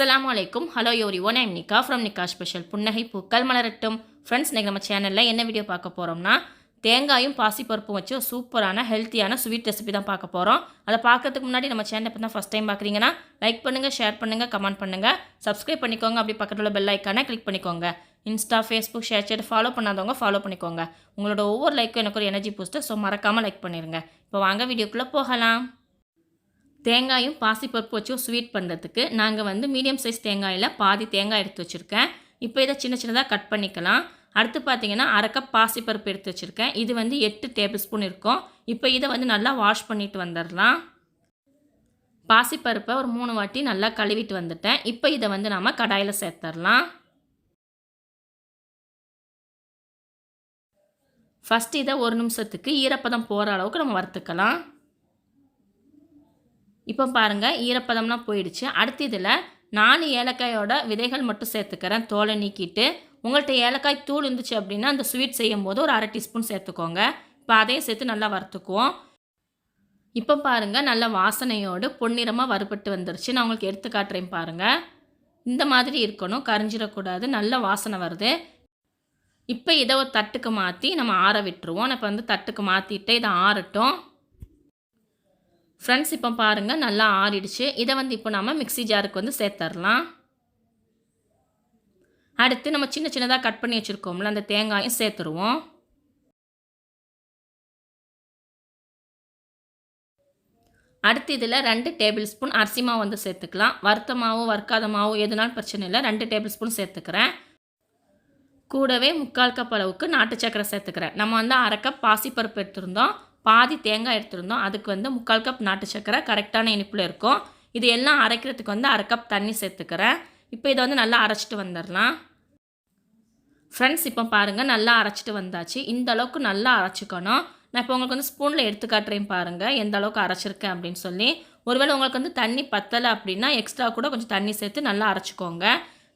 அஸ்லாம் அலைக்கும். ஹலோ யோரி one I'm Nikka from Nikka special புன்னகை பூக்கள் மலரட்டும். ஃப்ரெண்ட்ஸ் நீங்கள் நம்ம சேனலில் என்ன வீடியோ பார்க்க போகிறோம்னா தேங்காயும் பாசிப்பருப்பும் வச்சு சூப்பரான ஹெல்த்தியான ஸ்வீட் ரெசிபி தான் பார்க்க போகிறோம் அதை பார்க்கறதுக்கு முன்னாடி நம்ம சேனல் இப்போ தான் ஃபஸ்ட் டைம் பார்க்குறீங்கன்னா லைக் பண்ணுங்கள் ஷேர் பண்ணுங்கள் கமெண்ட் பண்ணுங்கள் சப்ஸ்கிரைப் பண்ணிக்கோங்க. அப்படி பக்கத்தில் உள்ள பெல் ஐக்கானை கிளிக் பண்ணிக்கோங்க. Insta Facebook ShareChat follow பண்ணாதவங்க ஃபாலோ பண்ணிக்கோங்க. உங்களோட ஒவ்வொரு லைக்கும் எனக்கு ஒரு எனர்ஜி பூஸ்ட்டு ஸோ மறக்காமல் லைக் பண்ணிடுங்க இப்போ வாங்க வீடியோக்குள்ளே போகலாம். தேங்காயும் பாசிப்பருப்பு வச்சு ஸ்வீட் பண்ணுறதுக்கு நாங்கள் வந்து மீடியம் சைஸ் தேங்காயில் பாதி தேங்காய் எடுத்து வச்சுருக்கேன். இப்போ இதை சின்ன சின்னதாக கட் பண்ணிக்கலாம். அடுத்து பார்த்தீங்கன்னா அரை கப் பாசிப்பருப்பு எடுத்து வச்சுருக்கேன். இது வந்து எட்டு டேபிள் ஸ்பூன் இருக்கும். இப்போ இதை வந்து நல்லா வாஷ் பண்ணிட்டு வந்துடலாம். பாசிப்பருப்பை ஒரு மூணு வாட்டி நல்லா கழுவிட்டு வந்துட்டேன். இப்போ இதை வந்து நாம் கடாயில் சேர்த்துடலாம். ஃபஸ்ட் இதை ஒரு நிமிஷத்துக்கு ஈரப்பதம் போகிற அளவுக்கு நம்ம வறுத்துக்கலாம். இப்போ பாருங்கள் ஈரப்பதம்லாம் போயிடுச்சு. அடுத்து இதில் நாலு ஏலக்காயோட விதைகள் மட்டும் சேர்த்துக்கிறேன். தோலை நீக்கிட்டு உங்கள்கிட்ட ஏலக்காய் தூள் இருந்துச்சு அப்படின்னா அந்த ஸ்வீட் செய்யும் போது ஒரு அரை டீஸ்பூன் சேர்த்துக்கோங்க. இப்போ அதையும் சேர்த்து நல்லா வறுத்துக்குவோம். இப்போ பாருங்கள் நல்ல வாசனையோடு பொன்னிறமாக வறுபட்டு வந்துருச்சு. நான் உங்களுக்கு எடுத்து காட்டுறேன் பாருங்கள் இந்த மாதிரி இருக்கணும் கரிஞ்சிடக்கூடாது. நல்ல வாசனை வருது. இப்போ இதை ஒரு தட்டுக்கு மாற்றி நம்ம ஆற விட்டுருவோம். நான் இப்போ வந்து தட்டுக்கு மாற்றிட்டு இதை ஆறட்டும். ஃப்ரெண்ட்ஸ் இப்போ பாருங்கள் நல்லா ஆறிடுச்சு. இதை வந்து இப்போ நம்ம மிக்ஸி ஜாருக்கு வந்து சேர்த்துடலாம் அடுத்து நம்ம சின்ன சின்னதாக கட் பண்ணி வச்சுருக்கோம்ல அந்த தேங்காயும் சேர்த்துருவோம். அடுத்து இதில் ரெண்டு டேபிள் ஸ்பூன் அரிசி மாவு வந்து சேர்த்துக்கலாம். வறுத்த மாவு வறுக்காத மாவு எதுனாலும் பிரச்சனை இல்லை. ரெண்டு டேபிள் ஸ்பூன் சேர்த்துக்கிறேன். கூடவே முக்கால் கப் அளவுக்கு நாட்டு சக்கரை சேர்த்துக்கிறேன். நம்ம வந்து அரை கப் பாசிப்பருப்பு எடுத்திருந்தோம். பாதி தேங்காய் எடுத்திருந்தோம். அதுக்கு வந்து முக்கால் கப் நாட்டு சக்கரை கரெக்டான இனிப்பில் இருக்கும். இது எல்லாம் அரைக்கிறதுக்கு வந்து அரை கப் தண்ணி சேர்த்துக்கிறேன். இப்போ இதை வந்து நல்லா அரைச்சிட்டு வந்துடலாம். ஃப்ரெண்ட்ஸ் இப்போ பாருங்கள் நல்லா அரைச்சிட்டு வந்தாச்சு. இந்த அளவுக்கு நல்லா அரைச்சிக்கணும். நான் இப்போ உங்களுக்கு வந்து ஸ்பூனில் எடுத்து காட்டுறேன் பாருங்கள் எந்த அளவுக்கு அரைச்சிருக்கேன் அப்படின்னு சொல்லி. ஒருவேளை உங்களுக்கு வந்து தண்ணி பத்தலை அப்படின்னா எக்ஸ்ட்ரா கூட கொஞ்சம் தண்ணி சேர்த்து நல்லா அரைச்சிக்கோங்க.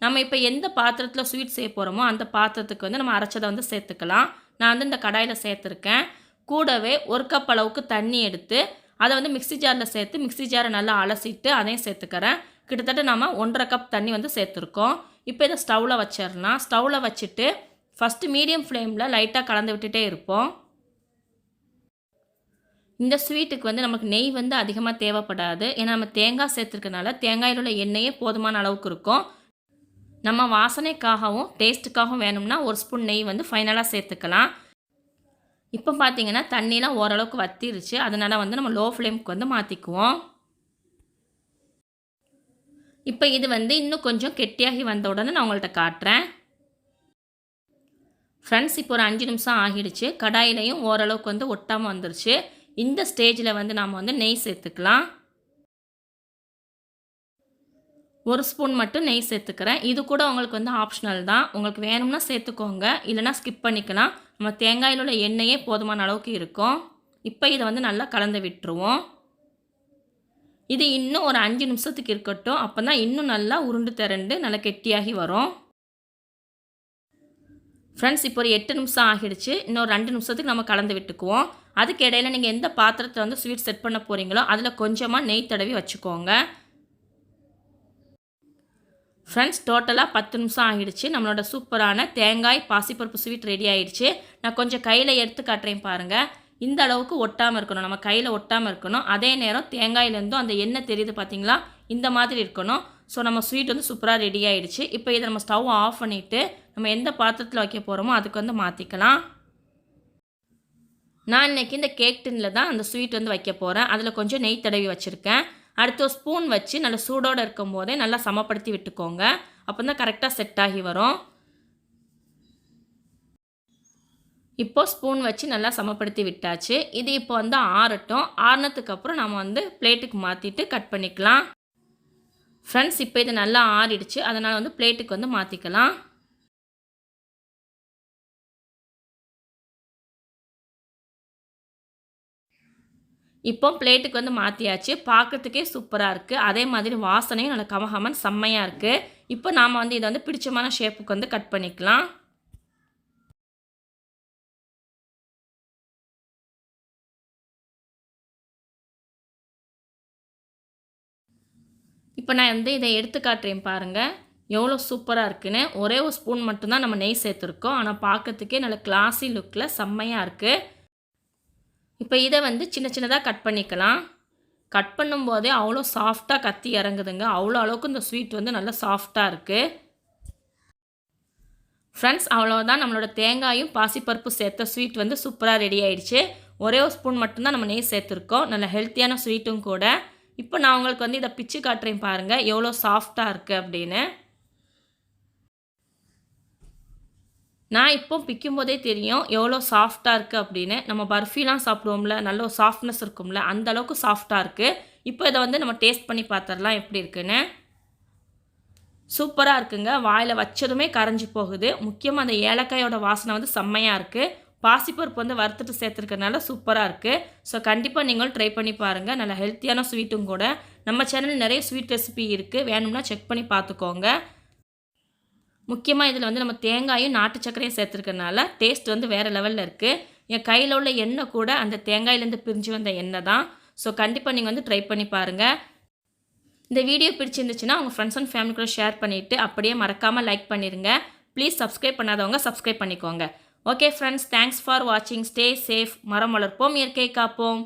நம்ம இப்போ எந்த பாத்திரத்தில் ஸ்வீட் செய்ய போகிறோமோ அந்த பாத்திரத்துக்கு வந்து நம்ம அரைச்சதை வந்து சேர்த்துக்கலாம். நான் வந்து இந்த கடாயில் சேர்த்துருக்கேன். கூடவே ஒரு கப் அளவுக்கு தண்ணி எடுத்து அதை வந்து மிக்ஸி ஜாரில் சேர்த்து மிக்ஸி ஜாரை நல்லா அலசிட்டு அதையும் சேர்த்துக்கிறேன். கிட்டத்தட்ட நம்ம ஒன்றரை கப் தண்ணி வந்து சேர்த்துருக்கோம். இப்போ இதை ஸ்டவ்வில் வச்சிடலாம் ஸ்டவ்வில் வச்சுட்டு ஃபஸ்ட்டு மீடியம் ஃப்ளேமில் லைட்டாக கலந்து விட்டுட்டே இருப்போம். இந்த ஸ்வீட்டுக்கு வந்து நமக்கு நெய் வந்து அதிகமாக தேவைப்படாது. ஏன்னா நம்ம தேங்காய் சேர்த்துருக்கனால தேங்காயில் உள்ள எண்ணெயே போதுமான அளவுக்கு இருக்கும். நம்ம வாசனைக்காகவும் டேஸ்ட்டுக்காகவும் வேணும்னா ஒரு ஸ்பூன் நெய் வந்து ஃபைனலாக சேர்த்துக்கலாம். இப்போ பார்த்தீங்கன்னா தண்ணிலாம் ஓரளவுக்கு வத்திருச்சு. அதனால் வந்து நம்ம லோ ஃப்ளேமுக்கு வந்து மாற்றிக்குவோம் இப்போ இது வந்து இன்னும் கொஞ்சம் கெட்டியாகி வந்த உடனே நான் உங்கள்கிட்ட காட்டுறேன். ஃப்ரெண்ட்ஸ் இப்போ ஒரு அஞ்சு நிமிஷம் ஆகிடுச்சு. கடாயிலையும் ஓரளவுக்கு வந்து ஒட்டாமல் வந்துருச்சு. இந்த ஸ்டேஜில் வந்து நாம் வந்து நெய் சேர்த்துக்கலாம். ஒரு ஸ்பூன் மட்டும் நெய் சேர்த்துக்கிறேன். இது கூட உங்களுக்கு வந்து ஆப்ஷனல் தான். உங்களுக்கு வேணும்னா சேர்த்துக்கோங்க. இல்லைனா ஸ்கிப் பண்ணிக்கலாம். நம்ம தேங்காயில் உள்ள எண்ணெயே போதுமான அளவுக்கு இருக்கும். இப்போ இதை வந்து நல்லா கலந்து விட்டுருவோம். இது இன்னும் ஒரு அஞ்சு நிமிஷத்துக்கு இருக்கட்டும். அப்போ தான் இன்னும் நல்லா உருண்டு திரண்டு நல்லா கெட்டியாகி வரும். ஃப்ரெண்ட்ஸ் இப்போ ஒரு எட்டு நிமிஷம் ஆகிடுச்சு. இன்னொரு ரெண்டு நிமிஷத்துக்கு நம்ம கலந்து விட்டுக்குவோம். அதுக்கு இடையில நீங்கள் எந்த பாத்திரத்தை வந்து ஸ்வீட் செட் பண்ண போகிறீங்களோ அதில் கொஞ்சமாக நெய் தடவி வச்சுக்கோங்க. ஃப்ரெண்ட்ஸ் டோட்டலாக பத்து நிமிஷம் ஆகிடுச்சு. நம்மளோட சூப்பரான தேங்காய் பாசிப்பருப்பு ஸ்வீட் ரெடி ஆகிடுச்சு நான் கொஞ்சம் கையில் எடுத்து காட்டுறேன் பாருங்கள் இந்த அளவுக்கு ஒட்டாமல் இருக்கணும். நம்ம கையில் ஒட்டாமல் இருக்கணும். அதே நேரம் தேங்காயிலேருந்தும் அந்த எண்ணெய் தெரியுது பார்த்தீங்களா இந்த மாதிரி இருக்கணும். ஸோ நம்ம ஸ்வீட் வந்து சூப்பராக ரெடி ஆகிடுச்சு இப்போ இதை நம்ம ஸ்டவ் ஆஃப் பண்ணிவிட்டு நம்ம எந்த பாத்திரத்தில் வைக்க போகிறோமோ அதுக்கு வந்து மாற்றிக்கலாம் நான் இன்றைக்கி இந்த கேக் டின்னில் தான் அந்த ஸ்வீட் வந்து வைக்க போகிறேன் அதில் கொஞ்சம் நெய் தடவி வச்சுருக்கேன். அடுத்து ஸ்பூன் வச்சு நல்லா சூடோடு இருக்கும் போதே நல்லா சமப்படுத்தி விட்டுக்கோங்க. அப்போ தான் கரெக்டாக செட் ஆகி வரும். இப்போது ஸ்பூன் வச்சு நல்லா சமப்படுத்தி விட்டாச்சு. இது இப்போ வந்து ஆறட்டும். ஆறுனதுக்கப்புறம் நம்ம வந்து பிளேட்டுக்கு மாற்றிட்டு கட் பண்ணிக்கலாம். ஃப்ரெண்ட்ஸ் இப்போ இது நல்லா ஆறிடுச்சு. அதனால் வந்து பிளேட்டுக்கு வந்து மாற்றிக்கலாம் இப்போ பிளேட்டுக்கு வந்து மாற்றியாச்சு பார்க்கறதுக்கே சூப்பராக இருக்குது அதே மாதிரி வாசனையும் நல்ல கமகமன் செம்மையாக இருக்குது இப்போ நாம் வந்து இதை வந்து பிடிச்சமான ஷேப்புக்கு வந்து கட் பண்ணிக்கலாம். இப்போ நான் வந்து இதை எடுத்து காட்டுறேன் பாருங்கள் எவ்வளோ சூப்பராக இருக்குன்னு. ஒரே ஒரு ஸ்பூன் மட்டும்தான் நம்ம நெய் சேர்த்துருக்கோம். ஆனால் பார்க்கறதுக்கே நல்ல கிளாஸி லுக்கில் செம்மையாக இருக்குது இப்போ இதை வந்து சின்ன சின்னதாக கட் பண்ணிக்கலாம். கட் பண்ணும்போதே அவ்வளோ சாஃப்டாக கத்தி இறங்குதுங்க. அவ்வளோ அளவுக்கு இந்த ஸ்வீட் வந்து நல்லா சாஃப்டாக இருக்குது ஃப்ரெண்ட்ஸ் அவ்வளோதான் நம்மளோட தேங்காயும் பாசிப்பருப்பு சேர்த்த ஸ்வீட் வந்து சூப்பராக ரெடி ஆயிடுச்சு. ஒரே ஒரு ஸ்பூன் மட்டும்தான் நம்ம நெய் சேர்த்துருக்கோம். நல்ல ஹெல்த்தியான ஸ்வீட்டும் கூட. இப்போ நான் உங்களுக்கு வந்து இதை பிச்சு காட்டுறேன் பாருங்கள் எவ்வளோ சாஃப்டாக இருக்குது அப்படின்னு. நான் இப்போ பிக்கும் போதே தெரியும் எவ்வளோ சாஃப்டாக இருக்குது அப்படின்னு. நம்ம பர்ஃபிலாம் சாப்பிடுவோம்ல நல்ல ஒரு சாஃப்ட்னஸ் இருக்கும்ல அந்த அளவுக்கு சாஃப்டாக இருக்குது இப்போ இதை வந்து நம்ம டேஸ்ட் பண்ணி பார்த்துடலாம் எப்படி இருக்குன்னு. சூப்பராக இருக்குங்க. வாயில் வச்சதுமே கரைஞ்சி போகுது. முக்கியமாக அந்த ஏலக்காயோட வாசனை வந்து செம்மையாக இருக்குது பாசிப்பருப்பு வந்து வறுத்துட்டு சேர்த்துருக்கனால சூப்பராக இருக்குது ஸோ கண்டிப்பாக நீங்களும் ட்ரை பண்ணி பாருங்கள் நல்ல ஹெல்த்தியான ஸ்வீட்டும் கூட. நம்ம சேனல் நிறைய ஸ்வீட் ரெசிபி இருக்குது வேணும்னா செக் பண்ணி பார்த்துக்கோங்க. முக்கியமாக இதில் வந்து நம்ம தேங்காயும் நாட்டு சர்க்கரையும் சேர்த்துருக்கனால டேஸ்ட் வந்து வேறு லெவலில் இருக்குது என் கையில் உள்ள எண்ணெய் கூட அந்த தேங்காயிலேருந்து பிரிஞ்சு வந்த எண்ணெய் தான். ஸோ கண்டிப்பாக நீங்கள் வந்து ட்ரை பண்ணி பாருங்கள் இந்த வீடியோ பிடிச்சிருந்துச்சுன்னா உங்கள் ஃப்ரெண்ட்ஸ் அண்ட் ஃபேமிலி கூட ஷேர் பண்ணிவிட்டு அப்படியே மறக்காமல் லைக் பண்ணிடுங்க ப்ளீஸ் சப்ஸ்கிரைப் பண்ணாதவங்க சப்ஸ்கிரைப் பண்ணிக்கோங்க. ஓகே ஃப்ரெண்ட்ஸ் தேங்க்ஸ் ஃபார் வாட்சிங் ஸ்டே சேஃப் மரம் வளர்ப்போம். இயற்கை காப்போம்.